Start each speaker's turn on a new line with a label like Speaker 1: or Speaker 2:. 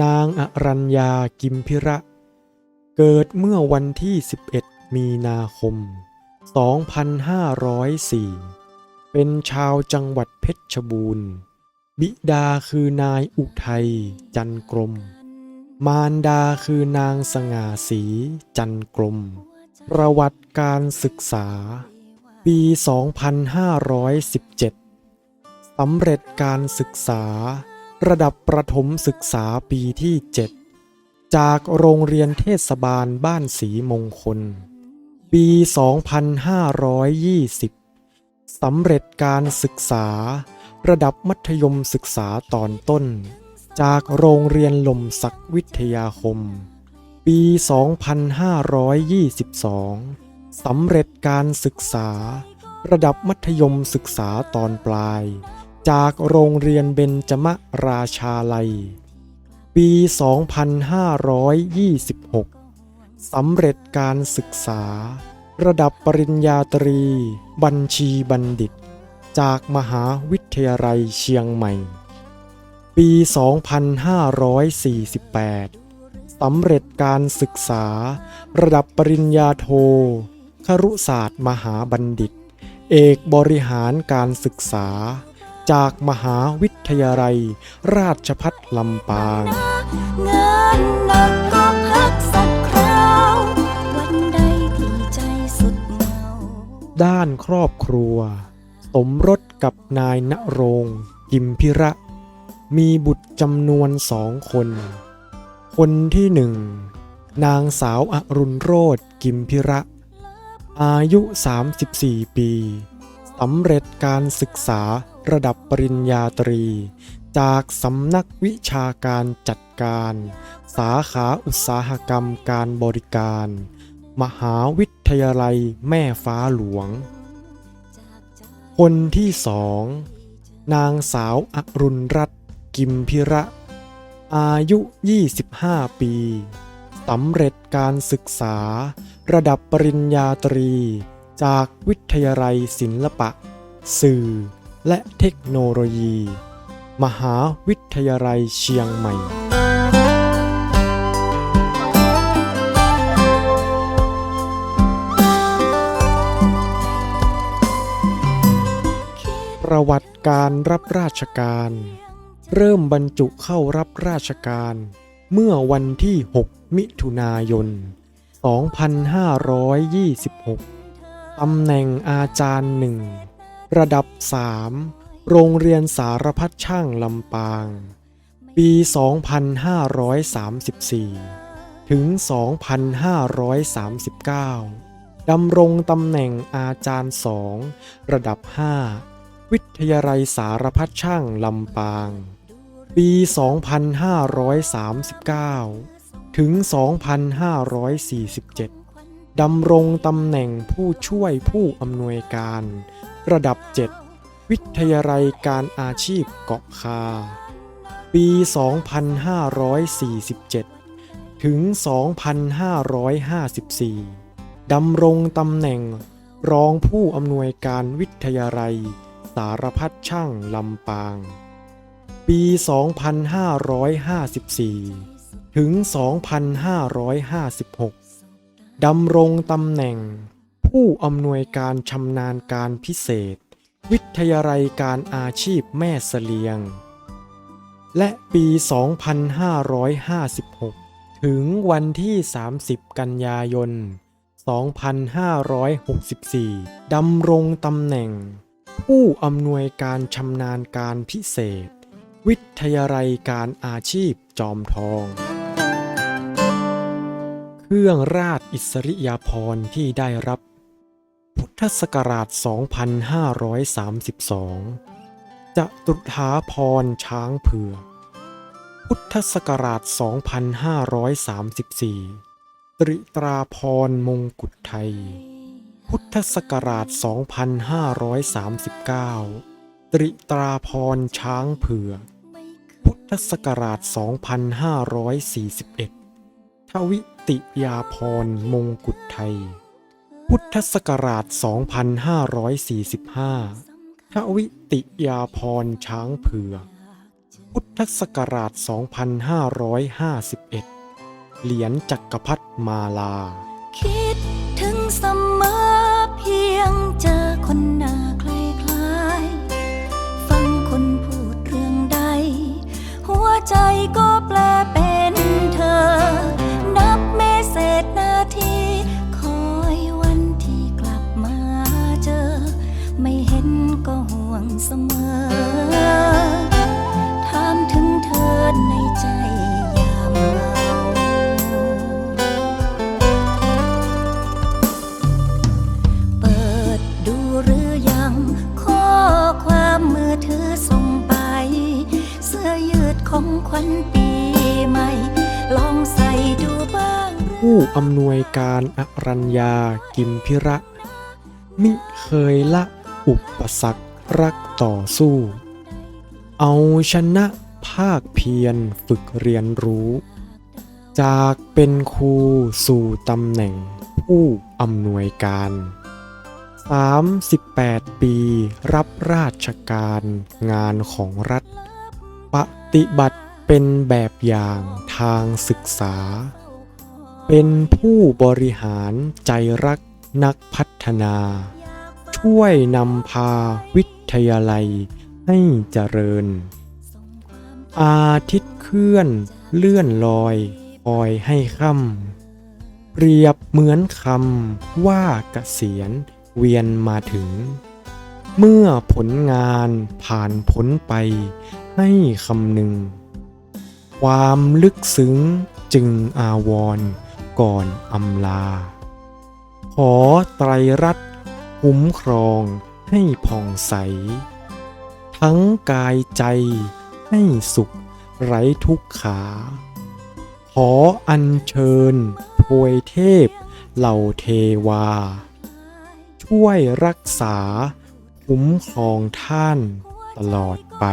Speaker 1: นางอรัญญากิมพิระ เกิดเมื่อวันที่ 11 มีนาคม 2504 เป็นชาวจังหวัดเพชรบูรณ์ บิดาคือนายอุทัย จันกรม มารดาคือนางสง่าสีจันกรม ประวัติการศึกษา ปี 2517 สำเร็จการศึกษา ระดับประถมศึกษาปีที่ 7 จากโรงเรียนเทศบาลบ้านศรีมงคล ปี 2520 สำเร็จการศึกษา ระดับมัธยมศึกษาตอนต้น จากโรงเรียนลมศักวิทยาคม ปี 2522 สำเร็จการศึกษา ระดับมัธยมศึกษาตอนปลาย จากโรงเรียนเบญจมราชาลัย ปี 2526 สำเร็จการศึกษา ระดับปริญญาตรี บัญชีบัณฑิต จากมหาวิทยาลัยเชียงใหม่ ปี 2548 สำเร็จการศึกษา ระดับปริญญาโทครุศาสตร์มหาบัณฑิต เอกบริหารการศึกษา จากมหาวิทยาลัย ราชพัฒลำปาง
Speaker 2: งานหนักก็พักสักคราว วันใดที่ใจสุดเหงา
Speaker 1: ด้านครอบครัว สมรสกับนายณโรงกิมพิระ มีบุตรจำนวนสองคน คนที่หนึ่ง นางสาวอรุณโรธกิมพิระ อายุ 34 ปีสำเร็จการศึกษา ระดับปริญญาตรี จากสำนักวิชาการจัดการ สาขาอุตสาหกรรมการบริการ มหาวิทยาลัยแม่ฟ้าหลวง คนที่สองนางสาวอรุณรัตน์กิมพิระ อายุ 25 ปีสำเร็จการศึกษา ระดับปริญญาตรี จากวิทยาลัยศิลปะ สื่อ และเทคโนโลยี มหาวิทยาลัยเชียงใหม่ ประวัติการรับราชการ เริ่มบรรจุเข้ารับราชการ เมื่อวันที่ 6 มิถุนายน 2526 ตำแหน่งอาจารย์หนึ่ง ระดับ 3 โรงเรียนสารพัดช่างลำปาง ปี 2534 ถึง 2539 ดำรงตำแหน่งอาจารย์สองระดับ 5 วิทยาลัยสารพัดช่างลำปาง ปี 2539 ถึง 2547 ดำรงตำแหน่งผู้ช่วยผู้อำนวยการ ระดับ 7 วิทยาลัยการอาชีพเกาะคา ปี 2547 ถึง 2554 ดำรงตำแหน่งรองผู้อำนวยการวิทยาลัย สารพัดช่างลำปาง ปี 2554 ถึง 2556 ดำรงตำแหน่ง ผู้อำนวยการชำนาญการพิเศษ วิทยาลัยการอาชีพแม่เสลียง และปี 2556 ถึงวันที่ 30 กันยายน 2564 ดำรงตำแหน่ง ผู้อำนวยการชำนาญการพิเศษ วิทยาลัยการอาชีพจอมทอง รื่องราชอิสริยาภรณ์ที่ได้รับ พุทธศักราช 2532 จะตรุฐาพรช้างเผือกพุทธศักราช 2534 ตริตราพรมงกุฎไทย พุทธศักราช 2539 ตริตราพรช้างเผือกพุทธศักราช 2541 ทวิ ติยาพรมงกุฎไทย พุทธศักราช 2545ทวิติยาพรช้างเผือก พุทธศักราช 2551 เหรียญจักรพรรดิมาลา
Speaker 2: คิดถึงเสมอเพียงเจอคนหน้าคล้ายๆ ฟังคนพูดเรื่องใด หัวใจก็แปล วัญปีใหม่ ลองใส่ดูบ้าง
Speaker 1: ผู้อำนวยการอรัญญากิมพิระ มิเคยละอุปสรรครักต่อสู้ เอาชนะภาคเพียรฝึกเรียนรู้ จากเป็นครูสู่ตำแหน่งผู้อำนวยการ 38 ปีรับราชการงานของรัฐ ปฏิบัติ เป็นแบบอย่างทางศึกษา เป็นผู้บริหารใจรักนักพัฒนา ช่วยนำพาวิทยาลัยให้เจริญ อาทิตย์เคลื่อนเลื่อนลอยคอยให้ค่ำเปรียบเหมือนคำว่าเกษียณเวียนมาถึง เมื่อผลงานผ่านพ้นไปให้คำหนึ่ง ความลึกซึ้งจึงอาวรก่อนอำลา ขอไตรรัตน์คุ้มครองให้ผ่องใส ทั้งกายใจให้สุขไร้ทุกขา ขออัญเชิญพวยเทพเหล่าเทวา ช่วยรักษาคุ้มครองท่านตลอดไป